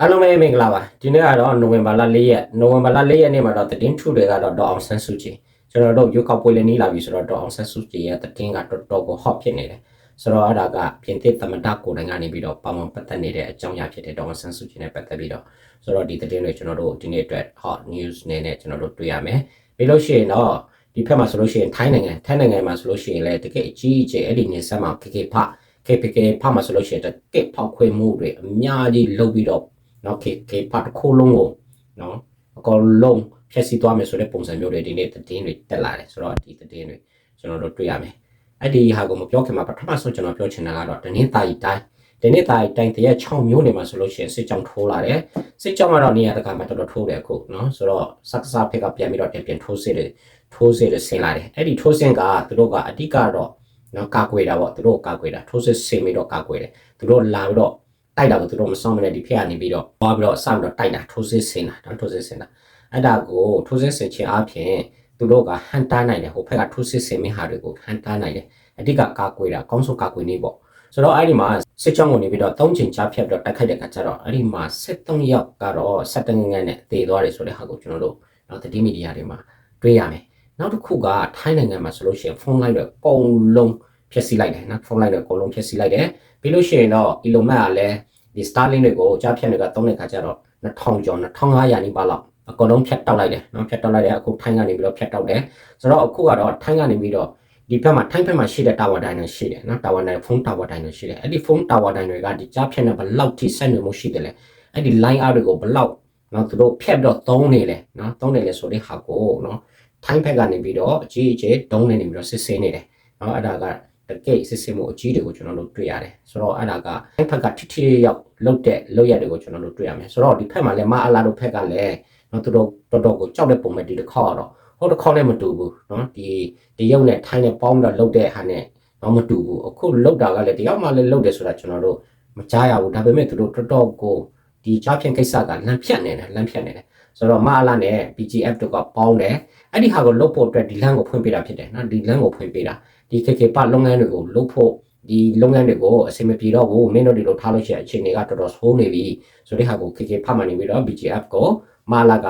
အားလုံးပဲမင်္ဂလာပါဒီနေ့ကတော့နိုဝင်ဘာလ၄ရက်နိုဝင်ဘာလ၄ရက်နေ့မှာတော့သတင်းထုတွေကတော့ဒေါအောင်ဆန်းစုကြည်ကျွန်တော်တို့ရွေးကောက်ပွဲလည်းနီးလာပြီဆိုတော့ဒေါအောင်ဆန်းစုကြည်ရဲ့သတင်းကတော်တော်ကို hot ဖြစ်နေတယ်ဆိုတော့အဲ့ဒါကပြင်သစ်သမ္မတကိုယ်တိုင်ကနေပြီးတော့ပါဝင်ပတ်သက်နေတဲ့အကြောင်းအရာဖြစ်တဲ့ဒေါအောင်ဆန်းစုကြည်နဲ့ပတ်သက်ပြီးတော့ဆိုတော့ဒီသတင်းတွေကျွန်တော်တို့ဒီနေ့အတွက် hot news နဲ့နဲ့ကျွန်တော်တို့တွေ့ရမယ်ပြီးလို့ရှိရင်တော့ဒီဖက်မှာဆိုလို့ရှိရင်ထိုင်းနိုင်ငံထိုင်းနိုင်ငံမှာဆိုလို့ရှိရင်လည်းတကယ်အကြီးအကျယ်အဲ့ဒီနေဆက်မှာ KK ဖ KPK ဖမှာဆိုလို့ရှိရင်တကယ်ဖောက်ခွေမှုတွေအများကြီးလုပ်ပြီးတော့ နော် KK ဖတစ်ခုလုံးကိုနော်အကောင်လုံးဖြည့်ဆည်းသွားမယ်ဆိုတဲ့ပုံစံမျိုးတွေဒီနေ့သတင်းတွေတက်လာတယ်ဆိုတော့ဒီသတင်းတွေကျွန်တော်တို့တွေ့ရမယ်အဲ့ဒီဟာကိုမပြောခင်မှာပထမဆုံးကျွန်တော်ပြောချင်တာကတော့တနင်္သာရီတိုင်းဒီနေ့တိုင်းတိုင်းတရက်6မျိုးနေမှာဆိုလို့ရှိရင်စစ်ကြောင်ထိုးလာတယ်စစ်ကြောင်ကတော့နေရာတကာမှာတော်တော်ထိုးတယ်အခုနော်ဆိုတော့စက္ကစဖက်ကပြန်ပြီးတော့ပြန်ပြန်ထိုးစစ်တယ်ထိုးစစ်တယ်ဆင်လာတယ်အဲ့ဒီထိုးစင်ကသူတို့ကအဓိကတော့နော်ကာကွယ်တာပေါ့သူတို့ကာကွယ်တာထိုးစစ်ဆင်ပြီးတော့ကာကွယ်တယ်သူတို့လာပြီးတော့ တိုက်တာကိုသူတို့မဆောင်မနဲ့ဒီဖက်ကနေပြီးတော့သွားပြီးတော့စပြီးတော့တိုက်တာထိုးစစ်ဆင်တာနော်ထိုးစစ်ဆင်တာအဲ့ဒါကိုထိုးစစ်ဆင်ခြင်းအပြင်သူတို့ကဟန်တားနိုင်တယ်ဟိုဖက်ကထိုးစစ်ဆင်မယ့်ဟာတွေကိုဟန်တားနိုင်တယ်အဓိကကာကွယ်တာအကောင်းဆုံးကာကွယ်နေပေါ့ဆိုတော့အဲ့ဒီမှာစစ်ကြောင်းကိုနေပြီးတော့၃ချိန်ချဖြတ်ပြီးတော့တိုက်ခိုက်တဲ့အခါကျတော့အဲ့ဒီမှာ73ယောက်ကတော့7တငငန်းနဲ့တည်သွားတယ်ဆိုတဲ့ဟာကိုကျွန်တော်တို့တော့တတိမီဒီယာတွေမှာတွေ့ရမယ်နောက်တစ်ခုကထိုင်းနိုင်ငံမှာဆိုလို့ရှိရင်ဖုန်းလိုက်တော့အကုန်လုံး ဖျက်ဆီးလိုက်တယ်နော်ဖုန်းလိုက်တော့အကုန်လုံးဖျက်ဆီးလိုက်တယ်ပြီးလို့ရှိရင်တော့ Elon Musk ကလည်းဒီ Starlink တွေကိုကြားဖြတ်တွေကသုံးတဲ့ခါကျတော့2000ကျော်2500နီးပါးလောက်အကုန်လုံးဖြတ်တောက်လိုက်တယ်နော်ဖြတ်တောက်လိုက်တယ်အခုထိုင်းကနေပြီးတော့ဖြတ်တောက်တယ်ဆိုတော့အခုကတော့ထိုင်းကနေပြီးတော့ဒီဘက်မှာထိုင်းဘက်မှာရှိတဲ့တာဝါတိုင်းတွေရှိတယ်နော်တာဝါတိုင်းဖုန်းတာဝါတိုင်းတွေရှိတယ်အဲ့ဒီဖုန်းတာဝါတိုင်းတွေကဒီကြားဖြတ်နဲ့ဘယ်လောက်ထိဆက်နွယ်မှုရှိတယ်လဲအဲ့ဒီ line out တွေကိုဘယ်လောက်နော်သူတို့ဖြတ်ပြီးတော့သုံးနေလဲနော်သုံးနေလဲဆိုတဲ့ဟာကိုနော်ထိုင်းဘက်ကနေပြီးတော့အကြီးအကျယ်တုံးနေနေပြီးတော့စစ်ဆေးနေတယ်နော်အဲ့ဒါက တကယ်စစ်ဆေးမှုအကြီးတွေကိုကျွန်တော်တို့တွေ့ရတယ်ဆိုတော့အဲ့ဒါကအဲ့ဘက်ကထိထိရောက်လုတ်တဲ့လုတ်ရက်တွေကိုကျွန်တော်တို့တွေ့ရမယ်ဆိုတော့ဒီဘက်မှာလည်းမအလာတို့ဘက်ကလည်းနော်သူတို့တော်တော်ကိုကြောက်တဲ့ပုံမဲ့ဒီတစ်ခေါက်ကတော့ဟိုတစ်ခေါက်နဲ့မတူဘူးနော်ဒီဒီရုပ်နဲ့ထိုင်းနဲ့ပေါင်းတော့လုတ်တဲ့ဟာနဲ့တော့မတူဘူးအခုလုတ်တာကလည်းတယောက်မှလည်းလုတ်တယ်ဆိုတာကျွန်တော်တို့မကြားရဘူးဒါပေမဲ့သူတို့တော်တော်ကိုဒီကြားဖြန့်ကိစ္စကလမ်းဖြတ်နေတယ်လမ်းဖြတ်နေတယ်ဆိုတော့မအလာနဲ့ PGF တို့ကပေါင်းတယ်အဲ့ဒီဟာကိုလုတ်ဖို့အတွက်ဒီလမ်းကိုဖွင့်ပေးတာဖြစ်တယ်နော်ဒီလမ်းကိုဖွင့်ပေးတာ ဒီ KK ပလုပ်ငန်းတွေကိုလုတ်ဖို့ဒီလုပ်ငန်းတွေကိုအဆင်မပြေတော့ဘူးမင်းတို့ဒီလိုထားလို့ရှိရင်အခြေအနေကတော်တော်ဆိုးနေပြီဆိုတဲ့ဟာကို KK ဖတ်မှနေပြီးတော့ BGF ကိုမာလာက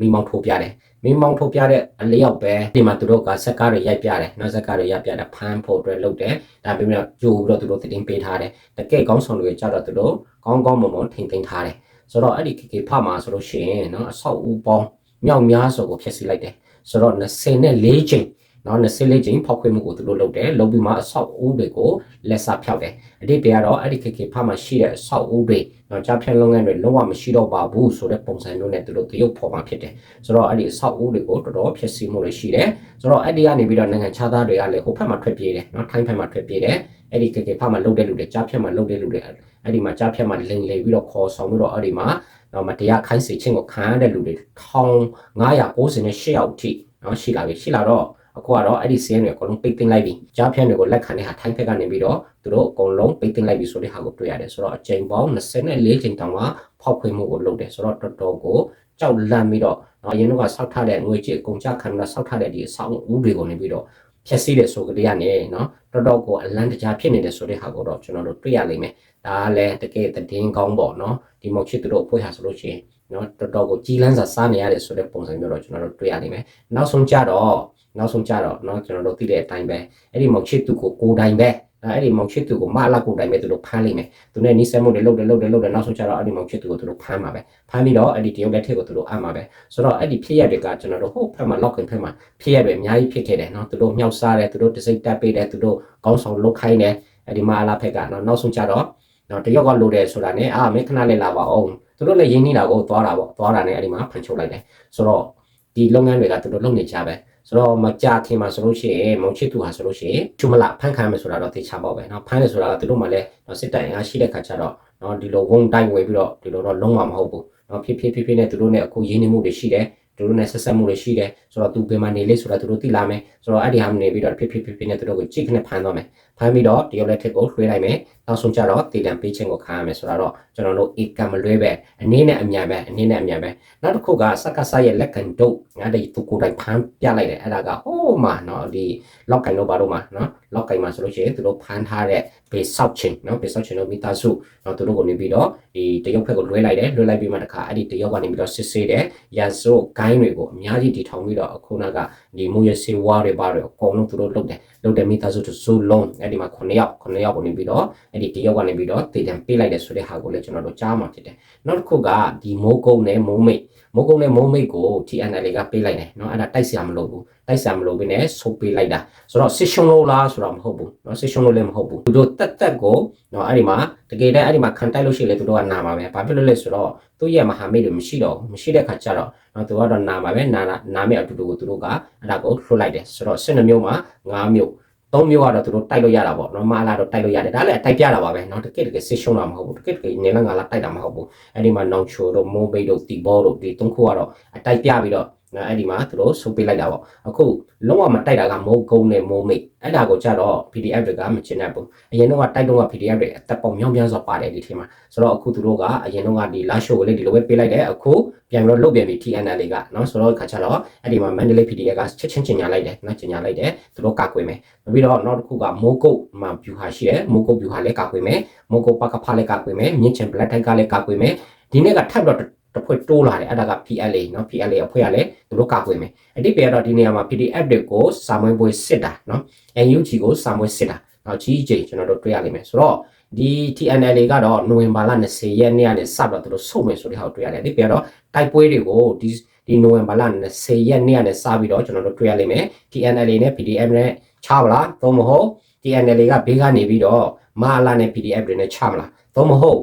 မိမောင်းထိုးပြတယ်မိမောင်းထိုးပြတဲ့အလျောက်ပဲဒီမှာသူတို့ကစက်ကားတွေရိုက်ပြတယ်နောက်စက်ကားတွေရိုက်ပြတယ်ဖမ်းဖို့အတွက်လုပ်တယ်ဒါပေမဲ့ကြိုးပြီးတော့သူတို့တင်ပေးထားတယ်တကယ်ကောင်းဆောင်တွေကြတော့သူတို့ကောင်းကောင်းမွန်မွန်ထိန်သိမ်းထားတယ်ဆိုတော့အဲ့ဒီ KK ဖတ်မှာဆိုလို့ရှိရင်เนาะအဆောက်အဦပေါင်းမြောက်များစွာကိုဖျက်ဆီးလိုက်တယ်ဆိုတော့24ချိန် နော်24ချိန်ဖောက်ခွေမှုကိုသူတို့လုပ်တယ်လုပ်ပြီးမှအဆောက်အဦတွေကိုလက်စားဖြောက်တယ်အတိတ်ပြကတော့အဲ့ဒီ KK ဖမှာရှိတဲ့အဆောက်အဦတွေနော်ကြားဖြတ်လုပ်ငန်းတွေလုံးဝမရှိတော့ပါဘူးဆိုတဲ့ပုံစံမျိုးနဲ့သူတို့တရုပ်ဖော်မှာဖြစ်တယ်ဆိုတော့အဲ့ဒီအဆောက်အဦတွေကိုတော်တော်ဖြစ်စီမှုတွေရှိတယ်ဆိုတော့အဲ့ဒီကနေပြီးတော့နိုင်ငံခြားသားတွေကလည်းဟိုဘက်မှာထွက်ပြေးတယ်နော်ထိုင်းဘက်မှာထွက်ပြေးတယ်အဲ့ဒီ KK ဖမှာလုပ်တဲ့လူတွေကြားဖြတ်မှာလုပ်တဲ့လူတွေအဲ့ဒီမှာကြားဖြတ်မှာလိန်လေပြီးတော့ခေါ်ဆောင်ပြီးတော့အဲ့ဒီမှာတော့မတရားခိုင်းစေခြင်းကိုခံရတဲ့လူတွေ1998ယောက်ထိနော်ရှိလာပြီရှိလာတော့ အခုကတော့အဲ့ဒီစင်းတွေအကုန်လုံးပိတ်သိမ်းလိုက်ပြီကြားဖြန့်တွေကိုလက်ခံတဲ့ဟာထိုင်းဘက်ကနေပြီးတော့သူတို့အကုန်လုံးပိတ်သိမ်းလိုက်ပြီဆိုတဲ့ဟာကိုတွေ့ရတယ်ဆိုတော့အချိန်ပေါင်း24ချိန်တောင်မှဖောက်ခွေမှုကိုလုပ်တယ်ဆိုတော့တော်တော်ကိုကြောက်လန့်ပြီးတော့နော်အရင်ကဆောက်ထားတဲ့ငွေကြေးအကုန်ကြခံပြီးတော့ဆောက်ထားတဲ့ဒီအဆောင်ဦးတွေကိုနေပြီးတော့ဖြည့်ဆည်းတဲ့ဆိုကြတဲ့ကနေနော်တော်တော်ကိုအလန့်တကြားဖြစ်နေတဲ့ဆိုတဲ့ဟာကိုတော့ကျွန်တော်တို့တွေ့ရလိမ့်မယ်ဒါကလည်းတကယ်တည်င်းကောင်းပေါ့နော်ဒီမောက်ချစ်သူတို့အဖွဲ့ဟာဆိုလို့ရှိရင်နော်တော်တော်ကိုကြီးလန်းစာစားနေရတယ်ဆိုတဲ့ပုံစံမျိုးတော့ကျွန်တော်တို့တွေ့ရလိမ့်မယ်နောက်ဆုံးကြတော့ နောက်ဆုံးကြတော့เนาะကျွန်တော်တို့သိတဲ့အတိုင်းပဲအဲ့ဒီမောင်ချစ်သူကိုကိုတိုင်ပဲအဲ့ဒီမောင်ချစ်သူကိုမလာကိုတိုင်ပဲသူတို့ဖမ်းလိမ့်မယ်သူနဲ့နီးစပ်မှုတွေလုပ်တယ်လုပ်တယ်လုပ်တယ်နောက်ဆုံးကြတော့အဲ့ဒီမောင်ချစ်သူကိုသူတို့ဖမ်းမှာပဲဖမ်းပြီးတော့အဲ့ဒီတရုတ်လက်ထက်ကိုသူတို့အပ်မှာပဲဆိုတော့အဲ့ဒီဖြစ်ရတွေကကျွန်တော်တို့ဟုတ်ဖက်မှာလောက်ခင်ဖက်မှာဖြစ်ရတွေအများကြီးဖြစ်ခဲ့တယ်เนาะသူတို့မြောက်စားတယ်သူတို့တစိမ့်တက်ပေးတယ်သူတို့ကောင်းဆောင်လုတ်ခိုင်းတယ်အဲ့ဒီမအလာဖက်ကเนาะနောက်ဆုံးကြတော့နော်တရုတ်ကလိုတယ်ဆိုတာ ਨੇ အာမင်းခဏလေးလာပါအောင်သူတို့လည်းရင်းနှီးတာကိုသွားတာပေါ့သွားတာ ਨੇ အဲ့ဒီမှာဖန်ချုပ်လိုက်တယ်ဆိုတော့ ဒီလုပ်ငန်းတွေကသူတို့လုပ်နေကြပဲဆိုတော့မကြခင်မှာဆိုလို့ရှိရင်မောင်ချစ်သူဟာဆိုလို့ရှိရင်ချူမလာဖန်ခံမယ်ဆိုတာတော့သိချပေါ့ပဲเนาะဖန်တယ်ဆိုတာကသူတို့မှလည်းစစ်တိုင်အားရှိတဲ့ခါကျတော့เนาะဒီလိုဝုံတိုင်းဝယ်ပြီးတော့ဒီလိုတော့လုံးဝမဟုတ်ဘူးเนาะဖြစ်ဖြစ်ဖြစ်ဖြစ်နဲ့သူတို့နဲ့အခုရင်းနှီးမှုတွေရှိတယ်သူတို့နဲ့ဆက်ဆက်မှုတွေရှိတယ်ဆိုတော့သူဘယ်မှာနေလဲဆိုတာသူတို့သိလာမယ်ဆိုတော့အဲ့ဒီဟာမနေပြီးတော့ဖြစ်ဖြစ်ဖြစ်ဖြစ်နဲ့သူတို့ကိုကြိတ်ခနဲ့ဖမ်းသွားမယ် ဖဖမ်းပြီးတော့တရုတ်လက်ထက်ကိုလွှဲလိုက်မယ်နောက်ဆုံးကြတော့တည်တံပေးခြင်းကိုခံရမယ်ဆိုတော့ကျွန်တော်တို့ဧကံမလွဲပဲအနည်းနဲ့အမြန်ပဲအနည်းနဲ့အမြန်ပဲနောက်တစ်ခုကစက္ကစရဲ့လက်ကန်တုတ်ငါတို့သူကိုယ်တိုင်ဖမ်းပြလိုက်တယ်အဲ့ဒါကဟိုးမှာနော်ဒီလောက်ကန်တို့ဘာလို့မှာနော်လောက်ကန်မှာဆိုလို့ရှိရင်သူတို့ဖမ်းထားတဲ့ဘေးဆောက်ချင်းနော်ဘေးဆောက်ချင်းတို့မိသားစုနော်သူတို့ကိုနေပြီးတော့ဒီတရုတ်ဘက်ကိုလွှဲလိုက်တယ်လွှဲလိုက်ပြီးမှတခါအဲ့ဒီတရုတ်ကနေပြီးတော့စစ်ဆေးတယ်ရန်စိုးဂိုင်းတွေကိုအများကြီးတည်ထောင်ပြီးတော့အခုနကဒီမူရစေဝါတွေဘာတွေအကုန်လုံးသူတို့လုပ်တယ်လုပ်တယ်မိသားစုတစုလုံးအဲ့ဒီမှာ9ယောက်9ယောက်ကိုနေပြီးတော့အဲ့ဒီတရုတ်ကနေပြီးတော့တည်တံပေးလိုက်တယ်ဆိုတဲ့ဟာကိုလည်းကျွန်တော်တို့ကြားမှာဖြစ်တယ်နောက်တစ်ခုကဒီမိုးကုန်းနဲ့မိုးမိတ်မိုးကုန်းနဲ့မိုးမိတ်ကို TNL ကပေးလိုက်တယ်เนาะအဲ့ဒါတိုက်စရာမလိုဘူးတိုက်စရာမလိုဘဲနဲ့ဆုပ်ပေးလိုက်တာဆိုတော့စစ်ရှုံလို့လားဆိုတော့မဟုတ်ဘူးเนาะစစ်ရှုံလို့လည်းမဟုတ်ဘူးသူတို့တက်တက်ကိုเนาะအဲ့ဒီမှာတကယ်တမ်းအဲ့ဒီမှာခံတိုက်လို့ရှိရင်လေသူတို့ကနာမှာပဲဘာဖြစ်လို့လဲဆိုတော့သူ့ရဲ့မဟာမိတ်တွေမရှိတော့ဘူးမရှိတဲ့ခါကျတော့เนาะသူကတော့နာမှာပဲနာနာမဲ့အတူတူကိုသူတို့ကအဲ့ဒါကိုလွှတ်လိုက်တယ်ဆိုတော့12မျိုးမှာ9မျိုး သုံးမျိုးကတော့သူတို့တိုက်လို့ရတာပေါ့နော်မလာတော့တိုက်လို့ရတယ်ဒါလည်းတိုက်ပြတာပါပဲနော်တကယ်တကယ်စစ်ရှုံးတာမဟုတ်ဘူးတကယ်တကယ်နေလငါလာတိုက်တာမဟုတ်ဘူးအဲ့ဒီမှာနောင်ချိုတို့မိုးဘိတ်တို့တီဘောတို့ဒီသုံးခုကတော့အတိုက်ပြပြီးတော့ နော်အဲ့ဒီမှာသူတို့ဆုပ်ပေးလိုက်တာပေါ့အခုလုံးဝမတိုက်တာကမိုးကုန်းနဲ့မိုးမိတ်အဲ့ဒါကိုကြတော့ PDF တွေကမချင်တတ်ဘူးအရင်တော့ကတိုက်တော့က PDF တွေအသက်ပေါင်းမြောင်းများစွာပါတယ်ဒီထဲမှာဆိုတော့အခုသူတို့ကအရင်တော့ကဒီလာရှိုကိုလည်းဒီလိုပဲပေးလိုက်တယ်အခုပြန်ပြီးတော့လုတ်ပြန်ပြီး TNL ကနော်ဆိုတော့ခါကျတော့အဲ့ဒီမှာ Mandalay PDF ကချက်ချင်းချင်ညာလိုက်တယ်နော်ချင်ညာလိုက်တယ်သူတို့ကကွေမယ်ပြီးတော့နောက်တစ်ခုကမိုးကုတ်မှာ view ဟာရှိတယ်မိုးကုတ် view ဟာလည်းကကွေမယ်မိုးကုတ်ပကဖားလည်းကကွေမယ်မြင့်ချင် black tag ကလည်းကကွေမယ်ဒီနေ့ကထပ်တော့ တစ်ဖွဲ့တိုးလာတယ်အဲ့ဒါက PLA เนาะ PLA အဖွဲ့ကလည်းသူတို့ကကွေမယ်အတိတ်ပဲတော့ဒီနေရာမှာ PDF တွေကိုစာမွေးပွဲစစ်တာเนาะ NUG ကိုစာမွေးစစ်တာနောက် GJ ကျွန်တော်တို့တွေ့ရလိမ့်မယ်ဆိုတော့ဒီ TNL ကတော့နိုဝင်ဘာလ20ရက်နေ့ကနေစတော့သူတို့စုံမယ်ဆိုတဲ့ဟာကိုတွေ့ရတယ်ဒီပြတော့တိုက်ပွဲတွေကိုဒီဒီနိုဝင်ဘာလ20ရက်နေ့ကနေစပြီးတော့ကျွန်တော်တို့တွေ့ရလိမ့်မယ် TNL နဲ့ PDF နဲ့ချပါလားသို့မဟုတ် TNL ကဘေးကနေပြီးတော့မာလာနဲ့ PDF တွေနဲ့ချမလားသို့မဟုတ်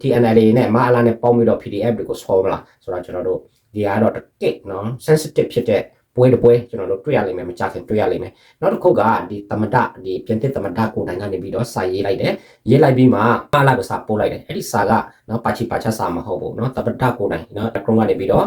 TNL နဲ့မအလာနဲ့ပေါင်းပြီးတော့ PDF တွေကိုဆောမလားဆိုတော့ကျွန်တော်တို့ဒီကတော့တကစ်နော် sensitive ဖြစ်တဲ့ပွဲတစ်ပွဲကျွန်တော်တို့တွေ့ရလိမ့်မယ်မကြခင်တွေ့ရလိမ့်မယ်နောက်တစ်ခုကဒီတမဒဒီပြင်သစ်တမဒကိုနိုင်ကနေပြီးတော့စာရေးလိုက်တယ်ရေးလိုက်ပြီးမှအလာကိုစာပို့လိုက်တယ်အဲ့ဒီစာကနော်ပါချီပါချစာမဟုတ်ဘူးနော်တမဒကိုနိုင်နော်တကရုံးကနေပြီးတော့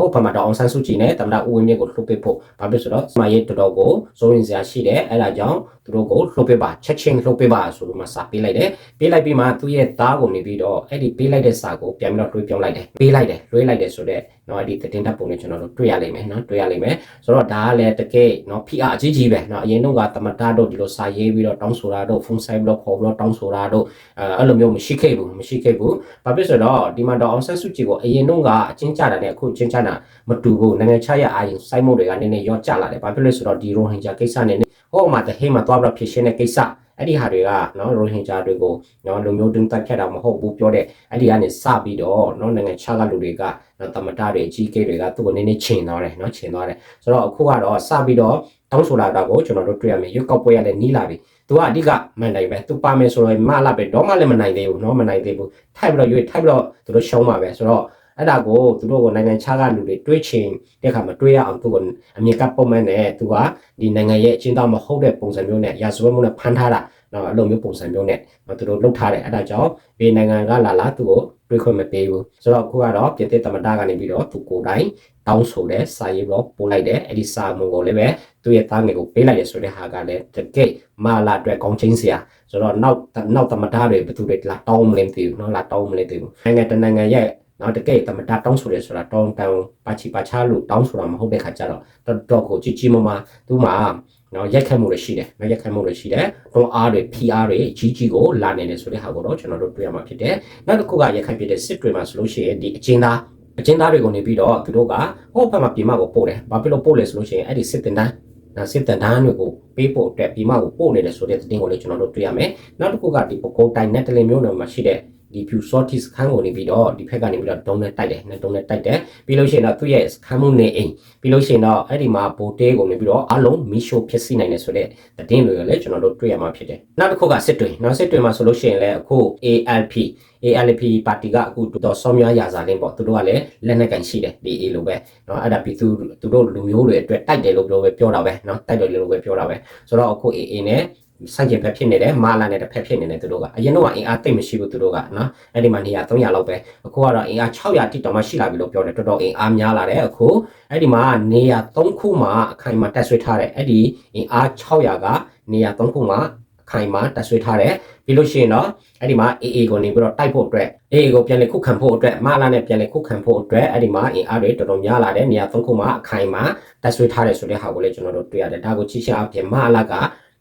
ဟိုဘက်မှာတော့အောင်ဆန်းစုကြည်နဲ့တမန်တော်ဦးဝင်းမြင့်ကိုလှုပ်ပစ်ဖို့ဘာဖြစ်ဆိုတော့စမရေးတော်တော်ကိုစိုးရင်စရာရှိတယ်အဲ့ဒါကြောင့်သူတို့ကိုလှုပ်ပစ်ပါချက်ချင်းလှုပ်ပစ်ပါဆိုလို့မှစာပေးလိုက်တယ်ပေးလိုက်ပြီးမှသူ့ရဲ့သားကိုနေပြီးတော့အဲ့ဒီပေးလိုက်တဲ့စာကိုပြန်ပြီးတော့တွေးပြောင်းလိုက်တယ်ပေးလိုက်တယ်လွှဲလိုက်တယ်ဆိုတော့နော်ဒီတင်တပ်ပုံနဲ့ကျွန်တော်တို့တွေ့ရလိမ့်မယ်နော်တွေ့ရလိမ့်မယ်ဆိုတော့ဒါကလည်းတကယ်နော်ဖိအားအကြီးကြီးပဲနော်အရင်တော့ကတမတာတို့ဒီလိုစာရေးပြီးတော့တောင်းဆိုတာတို့ဖုန်းဆိုင်ပြီးတော့ခေါ်ပြီးတော့တောင်းဆိုတာတို့အဲအဲ့လိုမျိုးမရှိခဲ့ဘူးမရှိခဲ့ဘူးဘာဖြစ်ဆိုတော့ဒီမှာတော့အောင်ဆက်စုကြည်ကိုအရင်တော့ကအချင်းကြတာနဲ့အခုချင်းကြတာမတူဘူးနိုင်ငံခြားရအာရင်စိုက်မှုတွေကနည်းနည်းရော့ကျလာတယ်ဘာဖြစ်လဲဆိုတော့ဒီရိုဟင်ဂျာကိစ္စနဲ့ဟိုမှာတဟိမှာသွားပြီးတော့ဖြစ်ရှင်းတဲ့ကိစ္စအဲ့ဒီဟာတွေကနော်ရိုဟင်ဂျာတွေကိုနော်လူမျိုးတုံးတက်ဖြတ်တာမဟုတ်ဘူးပြောတဲ့အဲ့ဒီကနေစပြီးတော့နော်နိုင်ငံခြားကလူတွေကနော်တမတာတွေအကြီးကိတွေကသူ့ကိုနည်းနည်းချိန်သွားတယ်နော်ချိန်သွားတယ်ဆိုတော့အခုကတော့စပြီးတော့တောင်းဆိုလာတာကိုကျွန်တော်တို့တွေ့ရမယ်ရွက်ကောက်ပွဲရတဲ့နီးလာပြီသူကအဓိကမန်တိုင်းပဲသူပါမယ်ဆိုတော့မလာပဲတော့မှလည်းမနိုင်သေးဘူးနော်မနိုင်သေးဘူးထိုက်ပြီးတော့ရွေးထိုက်ပြီးတော့သူတို့ရှုံးပါပဲဆိုတော့ အဲ့ဒါကိုသူတို့ကနိုင်ငံခြားကလူတွေတွေးချင်တဲ့ခါမှာတွေးရအောင်သူကအမြင်ကပုံမှန်နဲ့သူကဒီနိုင်ငံရဲ့အချင်းသားမဟုတ်တဲ့ပုံစံမျိုးနဲ့ရာဇဝတ်မှုနဲ့ဖမ်းထားတာနော်အဲ့လိုမျိုးပုံစံမျိုးနဲ့သူတို့လုပ်ထားတယ်အဲ့ဒါကြောင့်ဘေးနိုင်ငံကလာလာသူကိုတွေးခွင့်မပေးဘူးဆိုတော့အခုကတော့ပြည်သက်သမတကနေပြီးတော့သူကိုယ်တိုင်တောင်းဆိုတဲ့စာရေးတော့ပို့လိုက်တယ်အဲ့ဒီစာမုံကိုလည်းပဲသူ့ရဲ့သားငယ်ကိုပေးလိုက်ရဆိုတဲ့ဟာကလည်းတကယ်မာလာအတွက်ကောင်းချင်းစရာဆိုတော့နောက်နောက်သမတတွေဘယ်သူတွေလာတောင်းမလဲမသိဘူးနော်လာတောင်းမလဲသိဘူးနိုင်ငံတနိုင်ငံရဲ့ နော်တကယ်တမတာတောင်းဆိုရဲဆိုတာတောင်းတန်ပါချီပါချာလို့တောင်းဆိုတာမဟုတ်တဲ့ခါကျတော့တော်တော်ကိုကြီးကြီးမမသူ့မှာနော်ရက်ခတ်မှုတွေရှိတယ်နော်ရက်ခတ်မှုတွေရှိတယ်တွန်းအားတွေ PR တွေကြီးကြီးကိုလာနေတယ်ဆိုတဲ့ဟာကိုတော့ကျွန်တော်တို့တွေ့ရမှာဖြစ်တယ်နောက်တစ်ခုကရက်ခတ်ပြတဲ့စစ်တွေမှာဆိုလို့ရှိရင်ဒီအချင်းသားအချင်းသားတွေကိုနေပြီးတော့သူတို့ကဟိုဘက်မှာပြည်မကိုပို့တယ်ဘာဖြစ်လို့ပို့လဲဆိုလို့ရှိရင်အဲ့ဒီစစ်တင်တန်းနော်စစ်တန်တန်းတွေကိုပေးဖို့အတွက်ပြီးမှကိုပို့နေတယ်ဆိုတဲ့သတင်းကိုလည်းကျွန်တော်တို့တွေ့ရမယ်နောက်တစ်ခုကဒီပကိုးတိုင်းနဲ့တလင်မျိုးနယ်မှာရှိတဲ့ ဒီ view sorties ခန်းကိုနေပြီးတော့ဒီဖက်ကနေပြီးတော့တုံးနဲ့တိုက်တယ်နဲ့တုံးနဲ့တိုက်တယ်ပြီးလို့ရှိရင်တော့သူ့ရဲ့ခန်းမှုနေအိမ်ပြီးလို့ရှိရင်တော့အဲ့ဒီမှာဘိုတေးကိုနေပြီးတော့အလုံးမီရှိုဖြစ်စီနိုင်တယ်ဆိုတဲ့သတင်းတွေလည်းကျွန်တော်တို့တွေ့ရမှာဖြစ်တယ်နောက်တစ်ခုကစစ်တွေနောက်စစ်တွေမှာဆိုလို့ရှိရင်လည်းအခု ALP ALP ပါတီကအခုတော့စောမြရာဇာလင်းပေါ့သူတို့ကလည်းလက်နက်ကန်ရှိတယ်ဒီ A လိုပဲเนาะအဲ့ဒါပြီးသူသူတို့လူမျိုးတွေအတွက်တိုက်တယ်လို့ပြောပဲပြောတာပဲเนาะတိုက်တယ်လို့ပဲပြောတာပဲဆိုတော့အခု AA နဲ့ စန့်ကျင်ဘက်ဖြစ်နေတယ်မာလာနဲ့တစ်ဖက်ဖြစ်နေတယ်သူတို့ကအရင်တော့အင်အားတိတ်မရှိဘူးသူတို့ကနော်အဲ့ဒီမှာနေရာ300လောက်ပဲအခုကတော့အင်အား600တိတောင်မှရှိလာပြီလို့ပြောတယ်တော်တော်အင်အားများလာတယ်အခုအဲ့ဒီမှာနေရာ3ခုမှာအခိုင်အမာတက်ဆွဲထားတယ်အဲ့ဒီအင်အား600ကနေရာ၃ခုမှာအခိုင်အမာတက်ဆွေးထားတယ်ပြီးလို့ရှိရင်တော့အဲ့ဒီမှာ AA ကိုနေပြီးတော့တိုက်ဖို့အတွက် AA ကိုပြန်လည်ခုခံဖို့အတွက်မလာနဲ့ပြန်လည်ခုခံဖို့အတွက်အဲ့ဒီမှာအင်အားတွေတော်တော်များလာတယ်နေရာ၃ခုမှာအခိုင်အမာတက်ဆွေးထားတယ်ဆိုတဲ့ဟာကိုလည်းကျွန်တော်တို့တွေ့ရတယ်ဒါကိုကြည့်ချင်အပြင်မလာက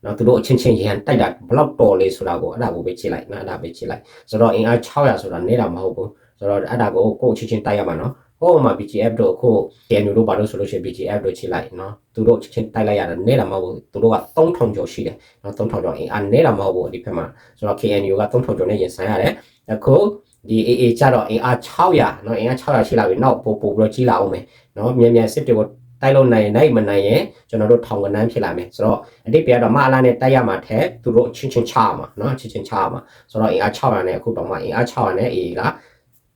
နော်သူတို့အချင်းချင်းရန်တိုက်တာဘလောက်တော်လေးဆိုတာကိုအဲ့ဒါကိုပဲကြည့်လိုက်နော်အဲ့ဒါပဲကြည့်လိုက်ဆိုတော့အင်အား600ဆိုတာနေတာမဟုတ်ဘူးဆိုတော့အဲ့ဒါကိုကိုယ့်ချင်းချင်းတိုက်ရမှာနော်ဟိုမှာ BGF တို့အခု KNU တို့ဘာလို့ဆိုလို့ရှိရင် BGF တို့ချိန်လိုက်နော်သူတို့ချင်းတိုက်လိုက်ရတာနေတာမဟုတ်ဘူးသူတို့က3000ကျော်ရှိတယ်နော်3000ကျော်အင်အားနေတာမဟုတ်ဘူးဒီဘက်မှာဆိုတော့ KNU က3000ကျော်နဲ့ရင်ဆိုင်ရတယ်အခုဒီ AA ကြတော့အင်အား600နော်အင်အား600ရှိလာပြီနောက်ပို့ပို့ပြီးတော့ကြီးလာအောင်မယ်နော်မြန်မြန်စစ်တွေကို တိုက်လို့နိုင်ရင်နိုင်မနိုင်ရင်ကျွန်တော်တို့ထောင်ကနန်းဖြစ်လာမယ်ဆိုတော့အတိတ်ပြတော့မအလားနဲ့တိုက်ရမှာထဲသူတို့ချင်းချင်းချရမှာနော်ချင်းချင်းချရမှာဆိုတော့အင်အား600နဲ့အခုတော့မှအင်အား600နဲ့ AA က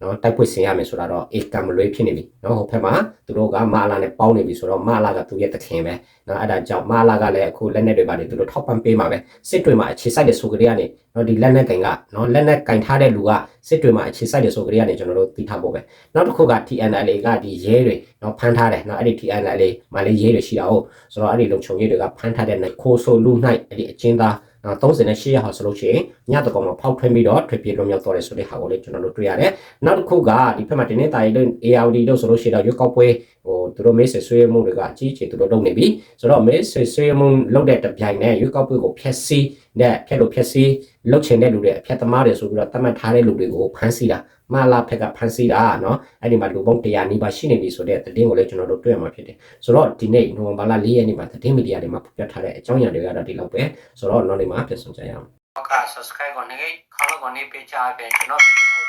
နော်တိုက်ပွေဆင်ရမယ်ဆိုတာတော့အေကံမလွေးဖြစ်နေပြီနော်ဟိုဘက်မှာသူတို့ကမအလားနဲ့ပေါင်းနေပြီဆိုတော့မအလားကသူရဲ့တခင်ပဲနော်အဲ့ဒါကြောင့်မအလားကလည်းအခုလက်နက်တွေပါတယ်သူတို့ထောက်ပံ့ပေးမှာပဲစစ်တွေမှာအခြေစိုက်တဲ့ဆိုကြတဲ့ကနေနော်ဒီလက်နက်ကင်ကနော်လက်နက်ကင်ထားတဲ့လူကစစ်တွေမှာအခြေစိုက်တဲ့ဆိုကြတဲ့ကနေကျွန်တော်တို့သိထားဖို့ပဲနောက်တစ်ခုက TNLA ကဒီရဲတွေနော်ဖမ်းထားတယ်နော်အဲ့ဒီ TNLA မှာလည်းရဲတွေရှိတာဟုတ်ဆိုတော့အဲ့ဒီလုံခြုံရေးတွေကဖမ်းထားတဲ့ခိုးဆိုလူနိုင်အဲ့ဒီအချင်းသားနော် 38ရက်ဟာဆိုလို့ရှိရင်ညတကောင်မှာဖောက်ထွင်းပြီးတော့ထွက်ပြေးလွန်မြောက်သွားတယ်ဆိုတဲ့ဟာကိုလည်းကျွန်တော်တို့တွေ့ရတယ်နောက်တစ်ခုကဒီဘက်မှာတင်းနေတာရီတို့ ARD တို့ဆိုလို့ရှိရင်တော့ရွက်ကောက်ပွဲဟိုသူတို့မေးဆွေဆွေးမှုတွေကအကြီးအကျယ်သူတို့လုပ်နေပြီဆိုတော့မေးဆွေဆွေးမှုလုပ်တဲ့တပြိုင်နဲ့ရွက်ကောက်ပွဲကိုဖျက်ဆီး တဲ့ဖျက်လို့ဖျက်ဆီးလုပ်ချင်တဲ့လူတွေအဖျက်သမားတွေဆိုပြီးတော့တတ်မှတ်ထားတဲ့လူတွေကိုဖမ်းဆီးတာမလာဖက်ကဖမ်းဆီးတာနော်အဲ့ဒီမှာလူပေါင်း100နီးပါးရှိနေပြီဆိုတဲ့သတင်းကိုလည်းကျွန်တော်တို့တွေ့ရမှာဖြစ်တယ်ဆိုတော့ဒီနေ့နိုဝင်ဘာလ4ရက်နေ့မှာသတင်းမီဒီယာတွေမှာဖော်ပြထားတဲ့အကြောင်းအရာတွေကတော့ဒီလောက်ပဲဆိုတော့နောက်နေ့မှာပြန်ဆောင်ကြရအောင်ဟုတ်ကဲ့ subscribe ကိုနေခေါင်းကိုနေပေးချပေးကျွန်တော်ဗီဒီယို